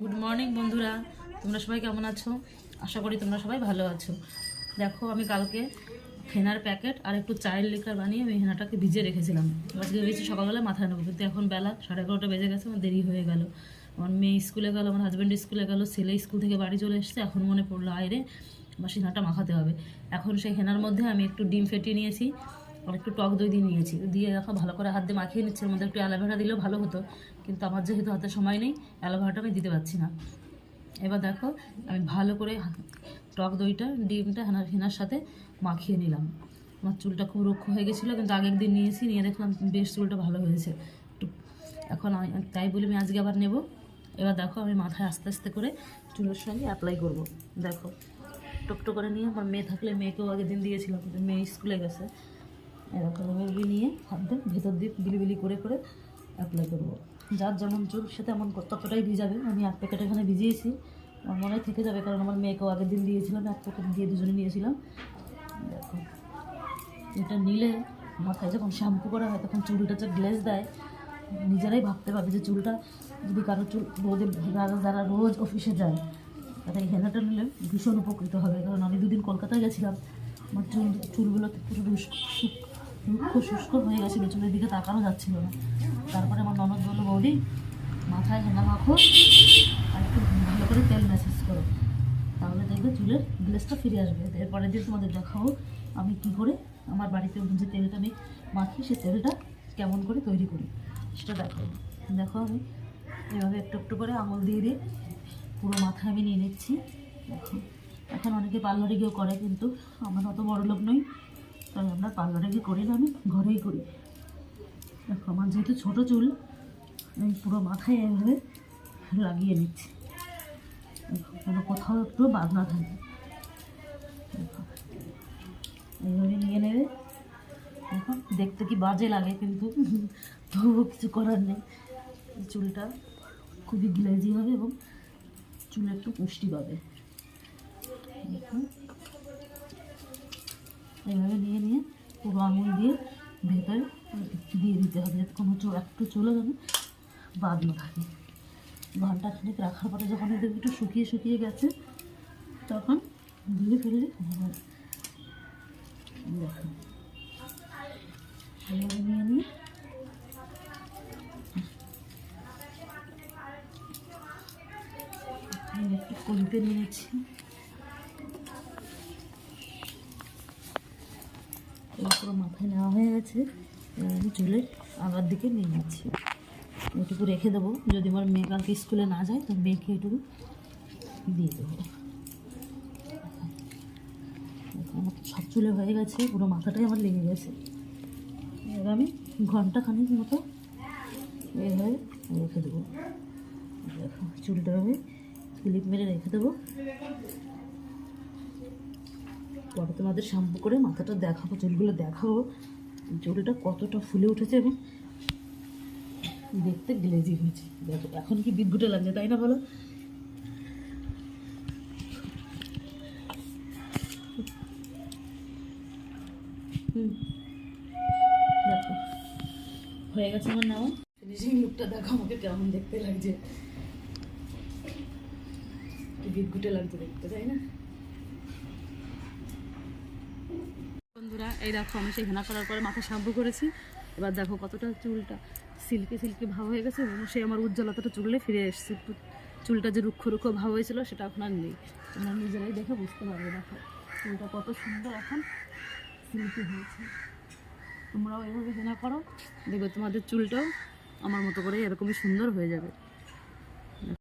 Good morning বন্ধুরা। তোমরা সবাই কেমন আছো? আশা করি তোমরা সবাই ভালো আছো। দেখো, আমি কালকে ফেনার প্যাকেট আর একটু চায়ের লিকার বানিয়ে আমি হেনাটাকে ভিজিয়ে রেখেছিলাম। আজকে ভেবেছি সকালবেলা মাথায় নেব, কিন্তু এখন বেলা সাড়ে এগারোটা বেজে গেছে, আমার দেরি হয়ে গেল। আমার মেয়ে স্কুলে গেল, আমার হাজব্যান্ড স্কুলে গেল, ছেলে স্কুল থেকে বাড়ি চলে এসছে, এখন মনে পড়ল আয়রে আমার হেনাটা মাখাতে হবে। এখন সেই হেনার মধ্যে আমি একটু ডিম ফেটিয়ে নিয়েছি। আর একটু টক দই দিয়ে নিয়েছি। দিয়ে দেখো ভালো করে হাত দিয়ে মাখিয়ে নিচ্ছে। মধ্যে একটু অ্যালোভেরা দিলেও ভালো হতো। কিন্তু আমার যেহেতু হাতে সময় নেই অ্যালোভেরাটা আমি দিতে পারছি না। এবার দেখো, আমি ভালো করে টক দইটা, ডিমটা, হেনার হেনার সাথে মাখিয়ে নিলাম। আমার চুলটা খুব রুক্ষ হয়ে গেছিল, কিন্তু আগের দিন নিয়েছি, নিয়ে দেখলাম বেশ চুলটা ভালো হয়েছে। এখন তাই বলে আমি আজকে আবার নেব। এবার দেখো, আমি মাথায় আস্তে আস্তে করে চুলের সঙ্গে অ্যাপ্লাই করব। দেখো টুকটো করে নিয়ে আমার মেয়ে থাকলে মেয়েকেও আগের দিন দিয়েছিলাম মেয়ে স্কুলে গেছে। এরকম এভাবে নিয়ে হাত দিয়ে ভেতর দিয়ে বিলি বিলি করে করে অ্যাপ্লাই করব। যার যেমন চুল, সে তেমন ততটাই ভিজাবে। আমি এক প্যাকেট এখানে ভিজিয়েছি। আমার মনে থেকে যাবে, কারণ আমার মেয়েকেও আগের দিন দিয়েছিলাম, এক প্যাকেট দিয়ে দুজনে নিয়েছিলাম। দেখো, এটা নিলে মাথায় যখন শ্যাম্পু করা হয়, তখন চুলটা যে গ্লেজ দেয়, নিজেরাই ভাবতে পারবে যে চুলটা যদি কারও চুল রোদে যারা রোজ অফিসে যায়, তারা এই হেনাটা নিলে ভীষণ উপকৃত হবে। কারণ আমি দুদিন কলকাতায় গেছিলাম, আমার চুল চুলগুলো পুরো শুক- রুক্ষ শুষ্ক হয়ে গেছিল চুলের দিকে তাকানো যাচ্ছিল না। তারপরে আমার ননদ বলল, বৌদি, মাথায় হেনা মাখো আর একটু ভালো করে তেল ম্যাসেজ করো। তাহলে দেখবে চুলের গ্লেসটা ফিরে আসবে। এরপরে দিন তোমাদের দেখাবো আমি কি করে আমার বাড়িতে যে তেলটা আমি মাখি, সে তেলটা কেমন করে তৈরি করি। সেটা দেখো দেখো আমি এভাবে একটু একটু করে আঙুল দিয়ে দিয়ে পুরো মাথায় আমি নিয়ে নিচ্ছি। দেখো, এখন অনেকে পার্লারে গিয়েও করে, কিন্তু আমার অত বড় লোক নই। তাই আমরা পার্লারে গিয়ে করি না আমি ঘরেই করি। দেখো, আমার যেহেতু ছোটো চুল, আমি পুরো মাথায় এভাবে লাগিয়ে নিচ্ছি। যেন কোথাও একটু বাদ না থাকে এইভাবে নিয়ে নেবে। দেখো, দেখতে কি বাজে লাগে কিন্তু। তবুও কিছু করার নেই। চুলটা খুবই গ্লেজি হবে এবং চুল একটু পুষ্টি পাবে। এইভাবে নিয়ে নিয়ে পুরো আঙুল দিয়ে ভেতরে দিয়ে দিতে হবে যাতে কোনো চুল একটু চলে যাবে বাদ না থাকে। ঘণ্টা খানিক রাখার পরে যখন এদের একটু শুকিয়ে শুকিয়ে গেছে, তখন ধুয়ে ফেললে দেখো। নিয়ে নিয়ে একটু কলিতে নিয়েছি। পুরো মাথায় নেওয়া হয়ে গেছে। এবার আমি চুলের আগার দিকে নিয়ে যাচ্ছি। এটুকু রেখে দেবো। যদি আমার মেয়ে কালকে স্কুলে না যায়, তো মেয়েকে এটুকু দিয়ে দেবো। আমার সব চুলে হয়ে গেছে। পুরো মাথাটাই আমার লেগে গেছে। এবার আমি ঘণ্টা খানিক মতো এভাবে রেখে দেবো। দেখো, চুলটা আমি ক্লিপ মেরে রেখে দেবো। পরে তোমাদের শ্যাম্পু করে মাথাটা দেখাবো, চুলগুলো দেখাবো। চুলটা কতটা ফুলে উঠেছে এবং দেখতে গ্লেজি হয়েছে। দেখো, এখন কি বিদ্যুটে লাগছে, তাই না বলো? দেখো, হয়ে গেছে আমার নাও। ফিনিশিং লুকটা দেখো, আমাকে কেমন দেখতে লাগছে। বিদ্যুটে লাগছে দেখতে, তাই না? বন্ধুরা, এই দেখো আমি সেই হেনা করার পরে মাথা শ্যাম্পু করেছি। এবার দেখো কতটা চুলটা সিল্কি সিল্কি ভাব হয়ে গেছে এবং সেই আমার উজ্জ্বলতাটা চুলে ফিরে এসেছে। চুলটা যে রুক্ষ রুক্ষ ভাব হয়েছিল, সেটা এখন আর নেই। তোমরা নিজেরাই দেখে বুঝতে পারবে, দেখো চুলটা কত সুন্দর এখন সিল্কি হয়েছে। তোমরাও এভাবে হেনা করো, দেখবে তোমাদের চুলটাও আমার মতো করে এরকমই সুন্দর হয়ে যাবে।